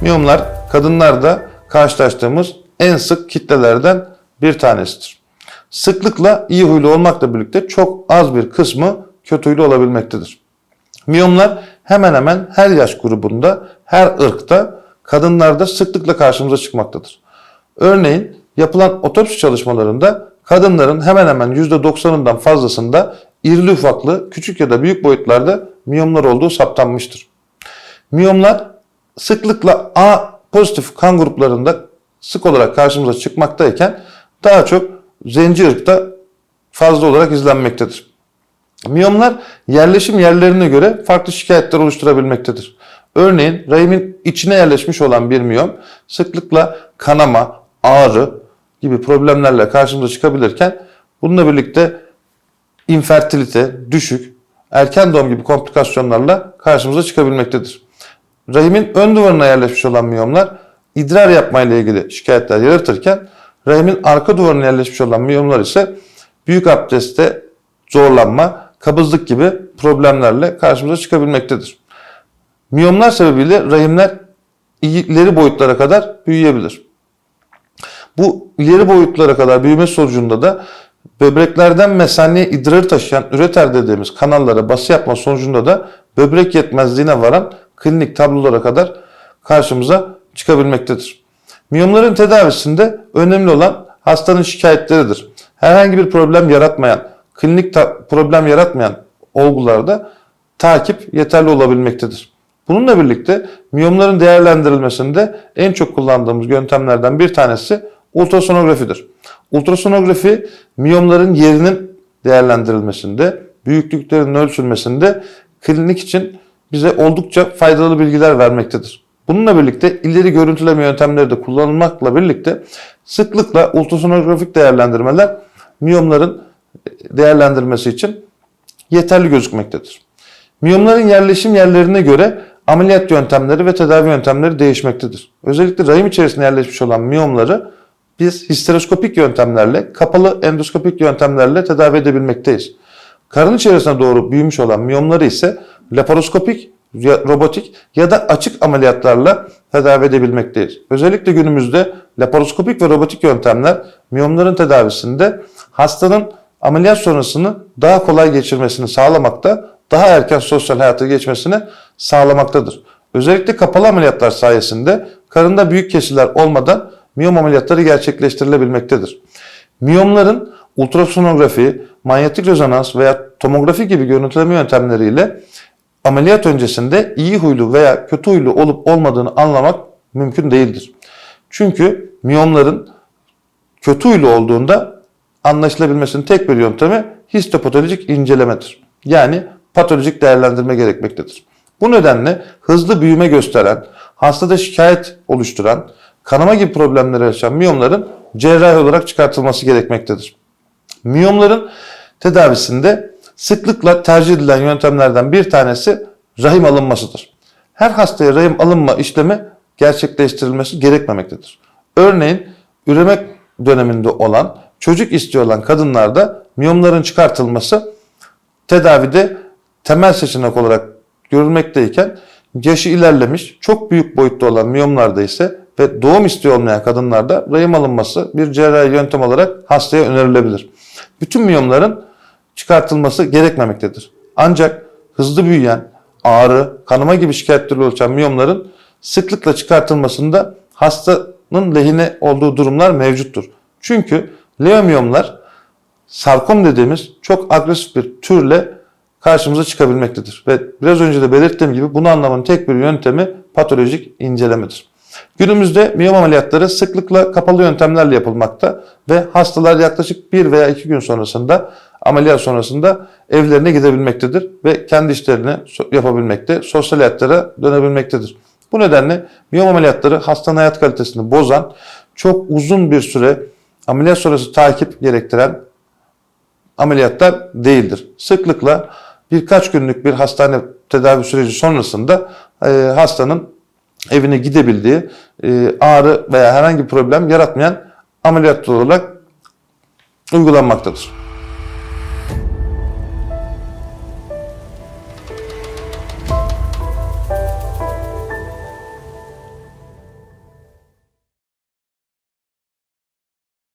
Miyomlar kadınlarda karşılaştığımız en sık kitlelerden bir tanesidir. Sıklıkla iyi huylu olmakla birlikte çok az bir kısmı kötü huylu olabilmektedir. Miyomlar hemen hemen her yaş grubunda, her ırkta kadınlarda sıklıkla karşımıza çıkmaktadır. Örneğin yapılan otopsi çalışmalarında kadınların hemen hemen %90'ından fazlasında irili ufaklı, küçük ya da büyük boyutlarda miyomlar olduğu saptanmıştır. Miyomlar sıklıkla A pozitif kan gruplarında sık olarak karşımıza çıkmaktayken daha çok zenci ırkta fazla olarak izlenmektedir. Miyomlar yerleşim yerlerine göre farklı şikayetler oluşturabilmektedir. Örneğin rahimin içine yerleşmiş olan bir miyom sıklıkla kanama, ağrı gibi problemlerle karşımıza çıkabilirken bununla birlikte infertilite, düşük, erken doğum gibi komplikasyonlarla karşımıza çıkabilmektedir. Rahimin ön duvarına yerleşmiş olan miyomlar idrar yapmayla ilgili şikayetler yaratırken rahimin arka duvarına yerleşmiş olan miyomlar ise büyük abdestte zorlanma, kabızlık gibi problemlerle karşımıza çıkabilmektedir. Miyomlar sebebiyle rahimler ileri boyutlara kadar büyüyebilir. Bu ileri boyutlara kadar büyüme sonucunda da böbreklerden mesaneye idrarı taşıyan üreter dediğimiz kanallara bası yapma sonucunda da böbrek yetmezliğine varan klinik tablolara kadar karşımıza çıkabilmektedir. Miyomların tedavisinde önemli olan hastanın şikayetleridir. Herhangi bir problem yaratmayan, klinik problem yaratmayan olgularda takip yeterli olabilmektedir. Bununla birlikte miyomların değerlendirilmesinde en çok kullandığımız yöntemlerden bir tanesi ultrasonografidir. Ultrasonografi miyomların yerinin değerlendirilmesinde, büyüklüklerinin ölçülmesinde klinik için bize oldukça faydalı bilgiler vermektedir. Bununla birlikte ileri görüntüleme yöntemleri de kullanılmakla birlikte sıklıkla ultrasonografik değerlendirmeler miyomların değerlendirmesi için yeterli gözükmektedir. Miyomların yerleşim yerlerine göre ameliyat yöntemleri ve tedavi yöntemleri değişmektedir. Özellikle rahim içerisinde yerleşmiş olan miyomları biz histeroskopik yöntemlerle, kapalı endoskopik yöntemlerle tedavi edebilmekteyiz. Karın içerisine doğru büyümüş olan miyomları ise laparoskopik, robotik ya da açık ameliyatlarla tedavi edebilmekteyiz. Özellikle günümüzde laparoskopik ve robotik yöntemler miyomların tedavisinde hastanın ameliyat sonrasını daha kolay geçirmesini sağlamakta, daha erken sosyal hayata geçmesini sağlamaktadır. Özellikle kapalı ameliyatlar sayesinde karında büyük kesiler olmadan miyom ameliyatları gerçekleştirilebilmektedir. Miyomların ultrasonografi, manyetik rezonans veya tomografi gibi görüntüleme yöntemleriyle ameliyat öncesinde iyi huylu veya kötü huylu olup olmadığını anlamak mümkün değildir. Çünkü miyomların kötü huylu olduğunda anlaşılabilmesinin tek bir yöntemi histopatolojik incelemedir. Yani patolojik değerlendirme gerekmektedir. Bu nedenle hızlı büyüme gösteren, hastada şikayet oluşturan, kanama gibi problemleri yaşayan miyomların cerrahi olarak çıkartılması gerekmektedir. Miyomların tedavisinde sıklıkla tercih edilen yöntemlerden bir tanesi rahim alınmasıdır. Her hastaya rahim alınma işlemi gerçekleştirilmesi gerekmemektedir. Örneğin üremek döneminde olan, çocuk istiyor olan kadınlarda miyomların çıkartılması tedavide temel seçenek olarak görülmekteyken yaşı ilerlemiş, çok büyük boyutta olan miyomlarda ise ve doğum istiyor olmayan kadınlarda rahim alınması bir cerrahi yöntem olarak hastaya önerilebilir. Bütün miyomların çıkartılması gerekmemektedir. Ancak hızlı büyüyen, ağrı, kanama gibi şikayetleri oluşan miyomların sıklıkla çıkartılmasında hastanın lehine olduğu durumlar mevcuttur. Çünkü leomiyomlar sarkom dediğimiz çok agresif bir türle karşımıza çıkabilmektedir. Ve biraz önce de belirttiğim gibi bunu anlamanın tek bir yöntemi patolojik incelemedir. Günümüzde miyom ameliyatları sıklıkla kapalı yöntemlerle yapılmakta ve hastalar yaklaşık bir veya iki gün sonrasında ameliyat sonrasında evlerine gidebilmektedir ve kendi işlerini yapabilmekte, sosyal hayatlara dönebilmektedir. Bu nedenle miyom ameliyatları hastanın hayat kalitesini bozan, çok uzun bir süre ameliyat sonrası takip gerektiren ameliyatlar değildir. Sıklıkla birkaç günlük bir hastane tedavi süreci sonrasında e, hastanın evine gidebildiği e, ağrı veya herhangi bir problem yaratmayan ameliyat olarak uygulanmaktadır.